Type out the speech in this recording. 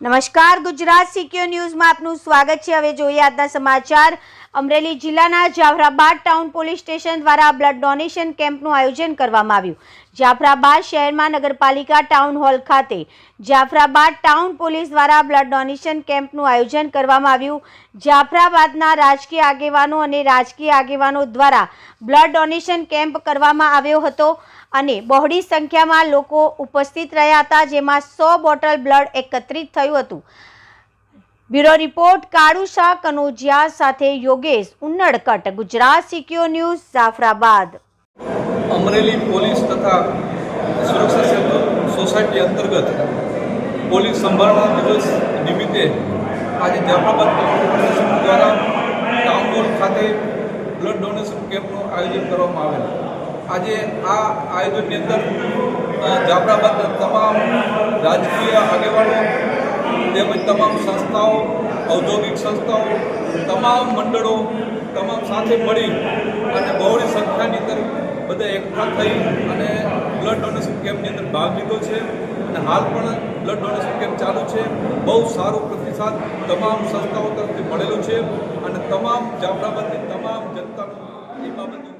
નમસ્કાર ગુજરાત સિક્યોર ન્યૂઝમાં આપનું સ્વાગત છે. હવે જોઈએ આજના સમાચાર. અમરેલી જિલ્લાના જાફરાબાદ ટાઉન પોલીસ સ્ટેશન દ્વારા બ્લડ ડોનેશન કેમ્પનું આયોજન કરવામાં આવ્યું. જાફરાબાદ શહેરમાં નગરપાલિકા ટાઉન હોલ ખાતે જાફરાબાદ ટાઉન પોલીસ દ્વારા બ્લડ ડોનેશન કેમ્પનું આયોજન કરવામાં આવ્યું. જાફરાબાદના રાજકીય આગેવાનો અને રાજકીય આગેવાનો દ્વારા બ્લડ ડોનેશન કેમ્પ કરવામાં આવ્યો હતો અને બહોળી સંખ્યામાં લોકો ઉપસ્થિત રહ્યા હતા, જેમાં સો બોટલ બ્લડ એકત્રિત થયું હતું. બ્યુરો રિપોર્ટ, કાળુ શાહ કનોજિયા સાથે યોગેશ ઉન્નડકટ, ગુજરાત સિક્યો ન્યૂઝ, જાફરાબાદ. અમરેલી પોલીસ તથા સુરક્ષા સોસાયટી અંતર્ગત પોલીસ સંભાળના દિવસ નિમિત્તે આજે જાફરાબાદ કોર્પોરેશન દ્વારા ટાઉન ખાતે બ્લડ ડોનેશન કેમ્પનું આયોજન કરવામાં આવેલ. આજે આ આયોજનની અંદર જાફરાબાદના તમામ રાજકીય આગેવાનો તેમજ તમામ સંસ્થાઓ, ઔદ્યોગિક સંસ્થાઓ, તમામ મંડળો, તમામ સાથે મળી અને બહોળી સંખ્યાની અંદર બધા એકઠા થઈ અને બ્લડ ડોનેશન કેમ્પની અંદર ભાગ લીધો છે. અને હાલ પણ બ્લડ ડોનેશન કેમ્પ ચાલુ છે. બહુ સારો પ્રતિસાદ તમામ સંસ્થાઓ તરફથી મળેલો છે. અને તમામ જાફરાબાદની તમામ જનતાનો એ બાબતે